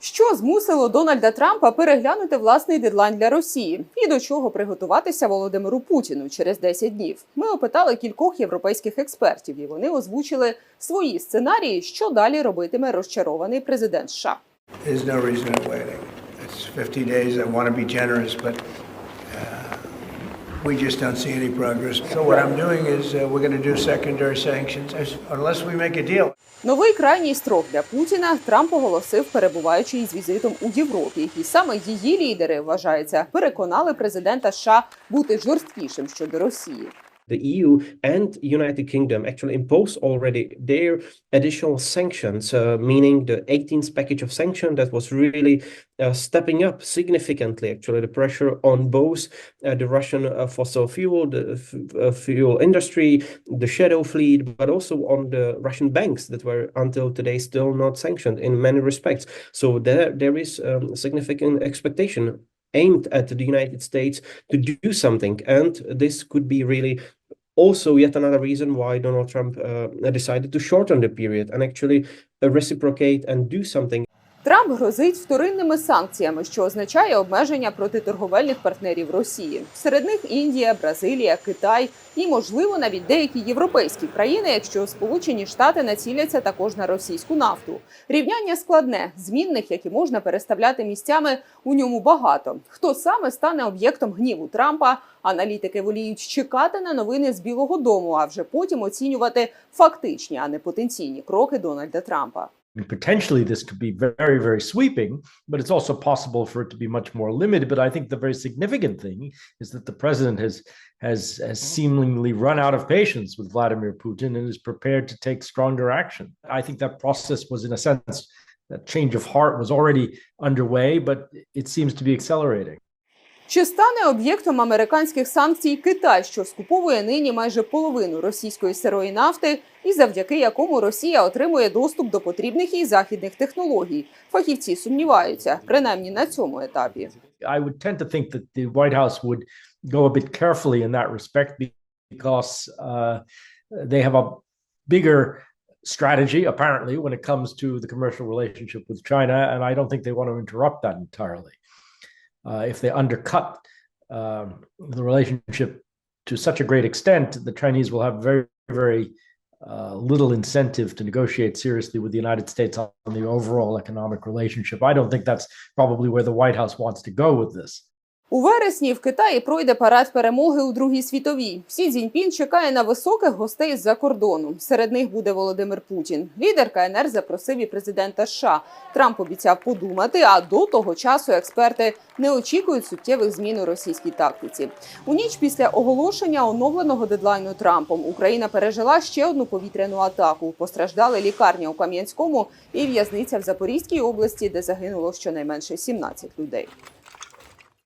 Що змусило Дональда Трампа переглянути власний дедлайн для Росії і до чого приготуватися Володимиру Путіну через 10 днів? Ми опитали кількох європейських експертів, і вони озвучили свої сценарії, що далі робитиме розчарований президент США. We just don't see any progress. So what I'm doing is uh, we're going to do secondary sanctions unless we make a deal. Новий крайній строк для Путіна Трамп оголосив, перебуваючи із візитом у Європі, і саме її лідери вважається переконали президента США бути жорсткішим щодо Росії. The EU and United Kingdom actually imposed already their additional sanctions, uh, meaning the 18th package of sanctions that was really uh, stepping up significantly actually the pressure on both uh, the Russian uh, fossil fuel, the uh, fuel industry, the shadow fleet, but also on the Russian banks that were until today still not sanctioned in many respects. So there there is um, significant expectation aimed at the United States to do something, and this could be really also yet another reason why Donald Trump uh, decided to shorten the period and actually reciprocate and do something Трамп грозить вторинними санкціями, що означає обмеження проти торговельних партнерів Росії. Серед них Індія, Бразилія, Китай і, можливо, навіть деякі європейські країни, якщо Сполучені Штати націляться також на російську нафту. Рівняння складне, змінних, які можна переставляти місцями, у ньому багато. Хто саме стане об'єктом гніву Трампа? Аналітики воліють чекати на новини з Білого Дому, а вже потім оцінювати фактичні, а не потенційні кроки Дональда Трампа. Mean, potentially this could be very, very sweeping, but it's also possible for it to be much more limited. But I think the very significant thing is that the president has has has seemingly run out of patience with Vladimir Putin and is prepared to take stronger action. I think that process was, in a sense, that change of heart was already underway, but it seems to be accelerating. Чи стане об'єктом американських санкцій Китай, що скуповує нині майже половину російської сирої нафти, і завдяки якому Росія отримує доступ до потрібних їй західних технологій? Фахівці сумніваються, принаймні на цьому етапі. I would tend to think that the White House would go a bit carefully in that respect because uh, they have a bigger strategy, apparently, when it comes to the commercial relationship with China. And I don't think they want to interrupt that entirely. Uh, if they undercut um, the relationship to such a great extent, the Chinese will have very, very uh, little incentive to negotiate seriously with the United States on the overall economic relationship. I don't think that's probably where the White House wants to go with this. У вересні в Китаї пройде парад перемоги у Другій світовій. Сі Цзіньпін чекає на високих гостей з-за кордону. Серед них буде Володимир Путін. Лідер КНР запросив і президента США. Трамп обіцяв подумати. А до того часу експерти не очікують суттєвих змін у російській тактиці. У ніч після оголошення оновленого дедлайну Трампом Україна пережила ще одну повітряну атаку. Постраждали лікарня у Кам'янському і в'язниця в Запорізькій області, де загинуло щонайменше 17 людей.